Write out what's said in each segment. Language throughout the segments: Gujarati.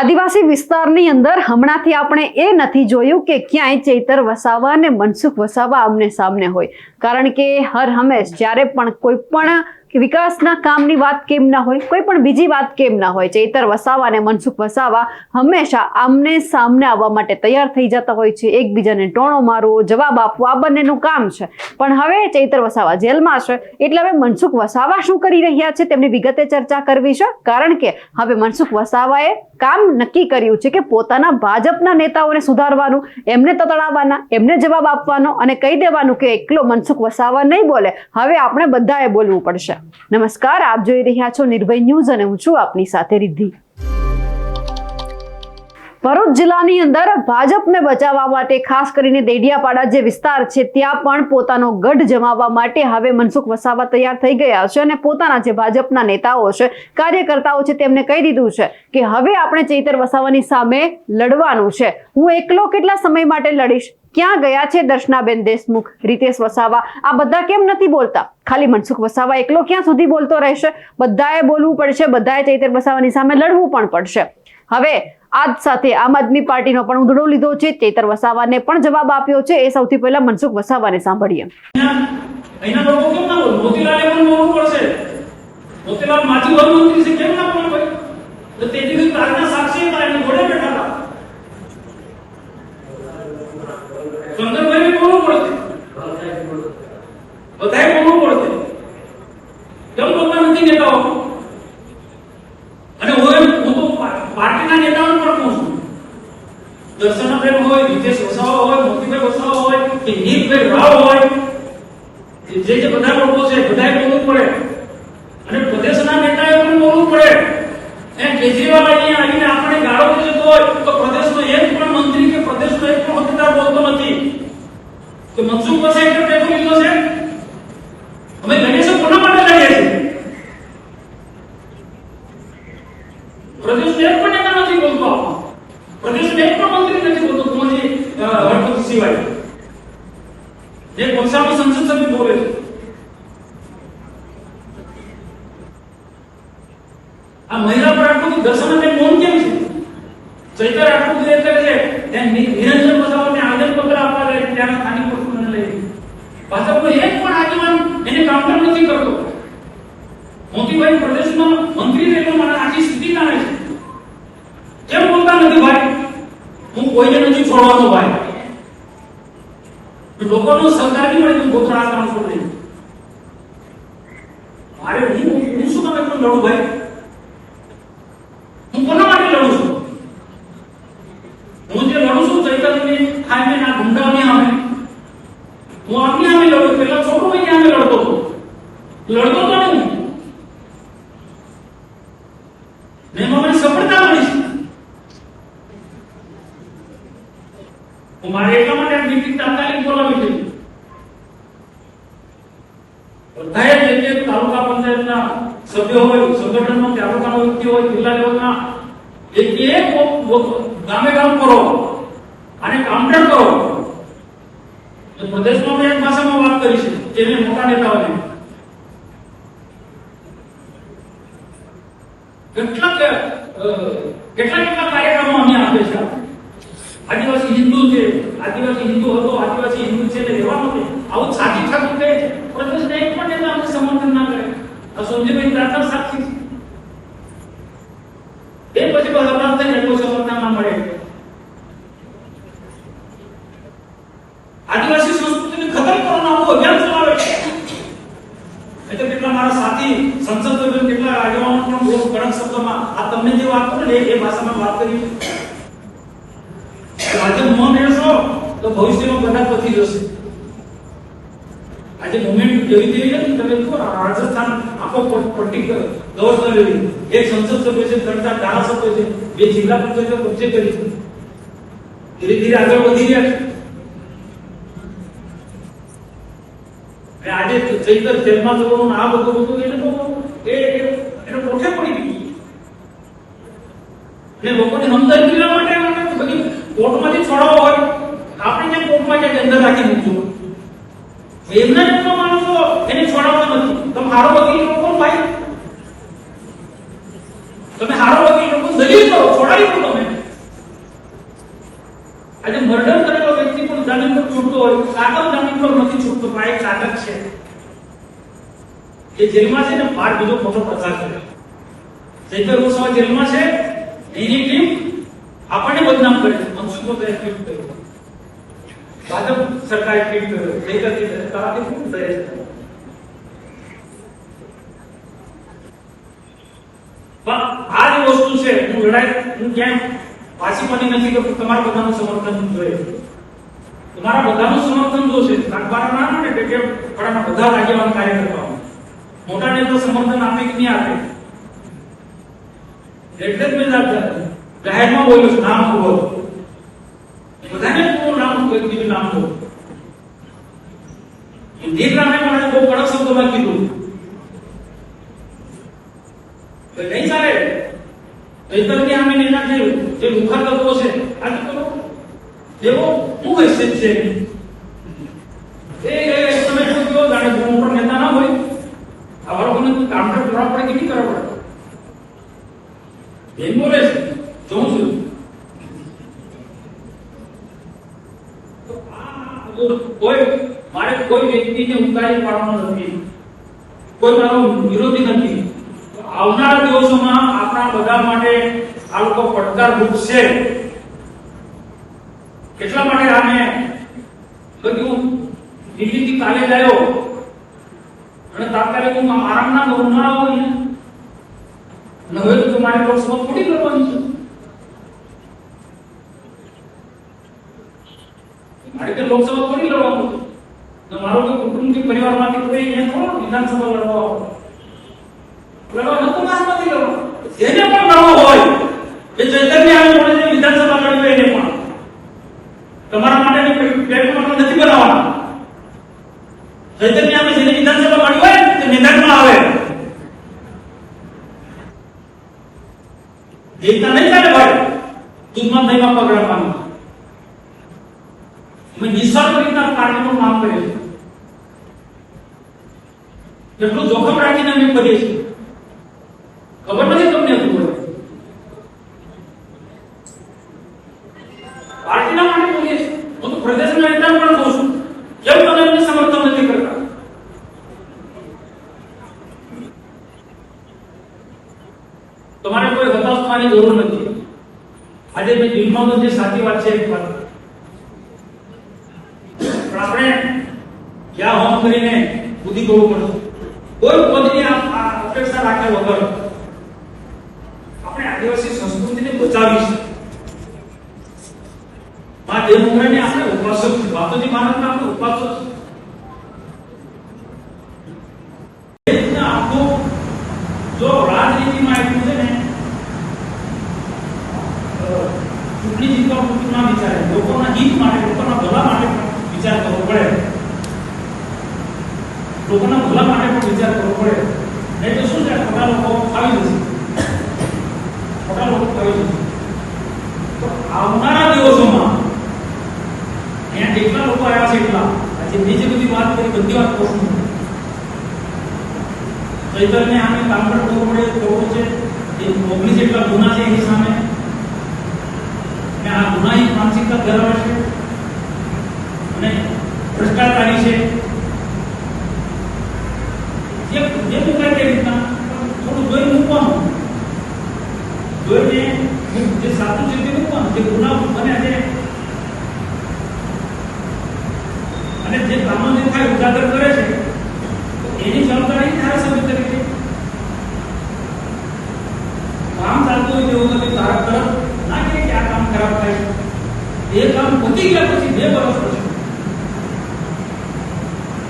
આદિવાસી વિસ્તારની અંદર હમણાંથી આપણે એ નથી જોયું કે ક્યાંય ચૈતર વસાવા અને મનસુખ વસાવા આમને સામને હોય. કારણ કે હર હંમેશ જ્યારે પણ કોઈ પણ વિકાસના કામની વાત કેમ ના હોય, કોઈ પણ બીજી વાત કેમ ના હોય ચૈતર વસાવા અને મનસુખ વસાવા હંમેશા આમને સામને આવવા માટે તૈયાર થઈ જતા હોય છે, એકબીજાને ટોણો મારવો, જવાબ આપવો, આ બંનેનું કામ છે. પણ હવે ચૈતર વસાવા જેલમાં છે, એટલે હવે મનસુખ વસાવા શું કરી રહ્યા છે તેમની વિગતે ચર્ચા કરવી છે? કારણ કે હવે મનસુખ વસાવાએ કામ નક્કી કર્યું છે કે પોતાના ભાજપના નેતાઓને સુધારવાનું, એમને તતડાવવાના, એમને જવાબ આપવાનો અને કહી દેવાનું કે એકલો મનસુખ વસાવા નહીં બોલે. હવે આપણે બધાએ બોલવું પડશે. નમસ્કાર, આપ જોઈ રહ્યા છો નિર્ભય ન્યૂઝ અને હું છું આપની સાથે રિદ્ધિ. ભરૂચ જિલ્લાની અંદર ભાજપને બચાવવા માટે ખાસ કરીને દેડિયાપાડા જે વિસ્તાર છે, ત્યાં પણ પોતાનો ગઢ જમાવવા માટે હવે મનસુખ વસાવા તૈયાર થઈ ગયા છે અને પોતાના જે ભાજપના નેતાઓ છે, કાર્યકર્તાઓ છે, તેમને કહી દીધું છે કે હવે આપણે ચૈતર વસાવાની સામે લડવાનું છે. હું એકલો કેટલા સમય માટે લડીશ? ક્યાં ગયા છે દર્શનાબેન દેશમુખ, રીતેશ વસાવા? આ બધા કેમ નથી બોલતા? ખાલી મનસુખ વસાવા એકલો ક્યાં સુધી બોલતો રહેશે? બધાએ બોલવું પડશે, બધાએ ચૈતર વસાવાની સામે લડવું પણ પડશે. હવે, આજ સાથે આમ આદમી પાર્ટીનો પણ ઉધડો લીધો છે. ચૈતર વસાવાને પણ જવાબ આપ્યો છે. એ સૌથી પહેલા મનસુખ વસાવાને સાંભળીએ. મોતીલાલે માજી વન મંત્રી છે. કેમ ના પણ ભાઈ તો તે દિવસે તારના સાક્ષી હતા એની બેઠા ચંદ્રભાઈને બોલવું પડશે. બધાએ બોલવું પડશે. કેમ બોલતા નથી નેતાઓ અને હું એમ- હું તો પાર્ટીના નેતાઓને પણ કહું છું. દર્શનાબેન હોય રીતેશ વસાવા હોય, મોતીભાઈ વસાવા હોય, કે નીલભાઈ રાવ હોય જે જે બધા લોકો છે, બધાએ બોલવું પડે. અને પ્રદેશના નેતાએ પણ બોલવું પડે. કેજરીવાલ અહીંયા આવીને આપણે ગાળો દેતો હોય, તો પ્રદેશનો એક પણ મંત્રી કે પ્રદેશનો એક પણ હોદ્દેદાર નથી. કે મનસુખ પાસે એટલો ટેકો લીધો છે અમે ગણેશો કોના માટે લડીએ છીએ? પ્રદેશનો એક પણ નેતા નથી બોલતો આપણો પ્રદેશનો એક પણ મંત્રી નથી બોલતો કુંવરજી, અ, હરપત સિવાય. જે પક્ષામાં સંસદ સભ્ય બોલે છે આ મહિલા પર આટલું બધું દર્શનાબેન મૌન કેમ છે ચૈતર આટલું બધું એ કરે છે ત્યાં નિ- નિરંજન વસાવાને આવેદનપત્ર આપવા ગਏ ત્યાંના સ્થાનિક પ્રશ્નોને લઈને ભાજપનો એક પણ આગેવાન એને કાઉન્ટર નથી કરતો. મોતીભાઈ પ્રદેશમાં મંત્રી રહેલો મને આખી સ્થિતિ જાણે છે કેમ બોલતા નથી ભાઈ? હું કોઈને નથી છોડવાનો ભાઈ. લોકોનો સહકાર બી મળે ગોત્ર કામ છોડી મારે હું શું તમે એટલું લડું ભાઈ હું કોના માટે લડું છું હું જે લડું છું ચૈતન્યની ખાઈને ના ગુંડાઓની સામે હું આપની સામે લડું પેલા છોટો ભાઈ સામે લડતો હતો લડતો તો નહીં ને એમાં મને સફળતા મળી છે હું મારે એટલા માટે આ તાત્કાલિક બોલાવી હતી બધાએ જે જે તાલુકા પંચાયતના સભ્યો હોય સંગઠનનો તાલુકાનો વ્યક્તિ હોય, જિલ્લા લેવલના, એક એક ગામે ગામ કરો અને કાઉન્ટર કરો. તો પ્રદેશમાં મેં એક ભાષામાં વાત કરી છે તેને મોટા નેતાઓને. કેટલાક કેટલા કેટલા કાર્યક્રમો અમે આપે છે આદિવાસી હિન્દુ છે આદિવાસી હિન્દુ હતો, આદિવાસી હિન્દુ છે એટલે રહેવાનો છે આવું છાતી છાતી કહે છે. પ્રદેશને એક પણ નેતા અમને સમર્થન ના કરે. આ સંજયભાઈ દાતા સાક્ષી એ પછી હમણાં થઈને એટલું સમર્થન ના મળે. આદિવાસી સંસ્કૃતિને ખતમ કરવાનું આવું અભિયાન ચલાવે છે. એટલે કેટલા મારા સાથી, સંસદ સભ્યો કેટલા આગેવાનો પણ બહુ કડક શબ્દોમાં આ તમને જે વાત કરું ને એ ભાષામાં વાત કરી. આજે મૌન રહેશો. તો ભવિષ્યમાં બધા પતી જશે આજે મુવમેન્ટ જેવી તેવી નથી તમે જુઓ રાજસ્થાન આખો પર્ટિક્યુલર ગવર્નર એક સંસદ સભ્ય છે, ત્રણ ચાર ધારાસભ્ય છે, બે જિલ્લા પંચાયતો કબજે કરી છે ધીરે ધીરે આગળ વધી રહ્યા છે. આજે ચૈતર જેલમાં જવાનું આ બધું બધું એને એ એને કોઠે પડી ગઈ. ને લોકોને લેવા માટે બધી કોર્ટમાંથી છોડાવો હોય. કોર્ટમાં અંદર રાખી મૂકજો. એમના જેટલો માણસો એને છોડાવવા નથી. તમે હારો વકીલ લોકો ભાઈ? તમે હારો વકીલ લોકો દલીલ કરો, છોડાવી દો તમે. આજે મર્ડર કરેલો વ્યક્તિ પણ જામીન પર છૂટતો હોય. કાગળ જામીન પર નથી છૂટતો આ એક કાગળ છે. એ જેલમાં છે ને બાર બીજો મોટો પ્રચાર કર્યો ચૈતર વસાવા જેલમાં છે, એની ટીમ આપણને બદનામ કરે છે. મનસુખ કર્યો. ભાજપ સરકારે ટ્વીટ કર્યો ચૈતર કે તારાથી શું થયે છે પણ આ જે વસ્તુ છે હું લડાઈ હું ક્યાંય પાછી પણ નથી કે તમારા બધાનું સમર્થન જોઈએ તમારા બધાનું સમર્થન જો છે અખબાર ના મળે કે કેમ પણ બધા આગેવાન કાર્યકર્તાઓ મોટા નેતા સમર્થન આપે કે નહીં આપે એટલે જ મેં જાત- જાહેરમાં બોલ્યો છું નામ બોલો બધાને પૂરું નામ કોઈ બીજું નામ ઇન્દિર રામે બહુ કડક શબ્દોમાં કીધું. તો નહીં ચાલે. ચૈતન્ય આમે નિર્ણય જે જે મુખાર તત્વો છે. આ તો જેવો હું હૈસિયત છે એ એ તમે શું કહો જાણે બહુ મોટો નેતા ના હોય આ લોકોને કામ કરવા પડે કે નહીં કરવા પડે એમ બોલે છે જોઉં છું તો આ કોઈ મારે કોઈ વ્યક્તિને ઉતારી પાડવાનો નથી. કોઈ મારો વિરોધી નથી. આવનારા દિવસોમાં આપણા બધા માટે આ લોકો પડકારરૂપ છે એટલા માટે આને બધું દિલ્હીથી કાલે ગયો અને તાત્કાલિક હું આરામના ના આવો અને હવે તો મારે લોકસભા થોડી કરવાની છે. મારે તો લોકસભા થોડી લડવાનું છે કે કુટુંબ કે પરિવારમાંથી કોઈ અહીંયા થોડો વિધાનસભા લડવા લડવા નતો મારમાંથી લડવા. જેને પણ લડવો હોય. એ ચૈતન્ય આવે જે વિધાનસભા લડવી એને પણ. તમારા માટે પ્લેટફોર્મ નથી બનાવવાના. ચૈતન્ય આવે જેને વિધાનસભા મળી હોય તે મેદાનમાં આવે. જીતતા નહીં ચાલે ભાઈ. દૂધમાં દહીંમાં પકડવાનું મેં નિસ્વાર્થ રીતના કાર્યનું કામ કર્યું કેટલું જોખમ રાખીને અમે કરીએ છીએ. ખબર નથી તમને હજુ હોય. પાર્ટીના માટે બોલીએ છીએ. હું તો પ્રદેશના નેતા પણ કહું છું કેમ તમે એમને સમર્થન નથી કરતા. તમારે કોઈ હતાશ થવાની જરૂર નથી. આજે મેં દિલમાં તો જે સાચી વાત છે એક વાત. પણ આપણે ક્યાં હોમ કરીને બુદ્ધિ કરવું પડશે કોઈ પદની આ આ અપેક્ષા રાખ્યા વગર આપણે આદિવાસી સંસ્કૃતિને બચાવી છે માં દેવમોગરાને આપણે છે બાપુજી મહારાજના આપણે ભલા માટે વિચાર કરવો પડે. લોકોના ભલા માટે પણ વિચાર કરવો પડે. નહીં તો શું છે? ખોટા લોકો આવી જશે. ખોટા લોકો આવી જશે. તો આવનારા દિવસોમાં અહીંયા જેટલા લોકો આવ્યા છે એટલા? આજે બીજી બધી વાત કરી, બધી વાત કહું ચૈતન્ય આને કામ કરવું પડે કરવું છે. એ ઓગણીસ જેટલા ગુના છે એની સામે. અને આ ગુનાહિત માનસિકતા ધરાવે છે અને ભ્રષ્ટાચારી છે જે જે મુકાય તે રીતના થોડું જોઈ મૂકવાનું જોઈને જે સાચું છે તે મૂકવાનું જે ગુના બને છે અને જે કામો જે થાય ઉજાગર કરે છે એની જવાબદારી ધારાસભ્ય તરીકે. કામ ચાલતું હોય તેવું નથી તારા તરફ ના કે આ કામ ખરાબ થાય એ કામ પતી ગયા પછી બે વર્ષ પછી.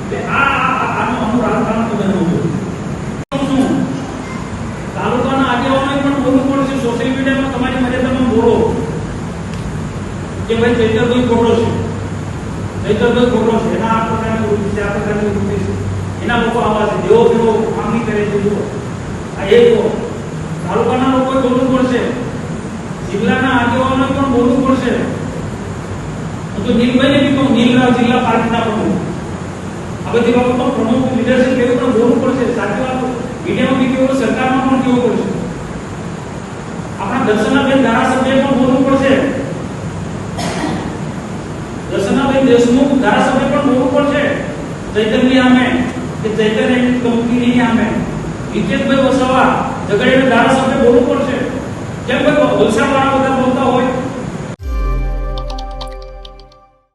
એટલે આ આનો અનુરાગ? તાલુકાના આગેવાનોએ પણ બોલવું છે સોશિયલ મીડિયામાં તમારી મર્યાદામાં બોલો. કે ભાઈ ચૈતરભાઈ ખોટો છે. ચૈતરભાઈ ખોટો છે. વૃત્તિ છે એના લોકો આવા છે દેવો દેવો માંગણી કરે છે જુઓ આ એક તાલુકાના લોકો બોલવું પડશે જિલ્લાના આગેવાનો પણ બોલવું પડશે હું તો નીલભાઈને બી કહું નીલરાવ જિલ્લા પાર્ટીના પ્રમુખ આ બધી બાબતો પ્રમુખ લીડરશિપ એવું પણ બોલવું પડશે સાચી વાત મીડિયામાં બી કેવું સરકારમાં પણ કેવું પડશે આપણા દર્શનાબેન ધારાસભ્ય પણ બોલવું પડશે દેશમુખ ધારાસભ્ય પણ બોલવું પડશે ચૈતન્ય આમે કે ચૈતન્ય કંપનીની આમે હિતેશભાઈ વસાવા ઝઘડિયાના ધારાસભ્ય બોલવું પડશે કેમ કે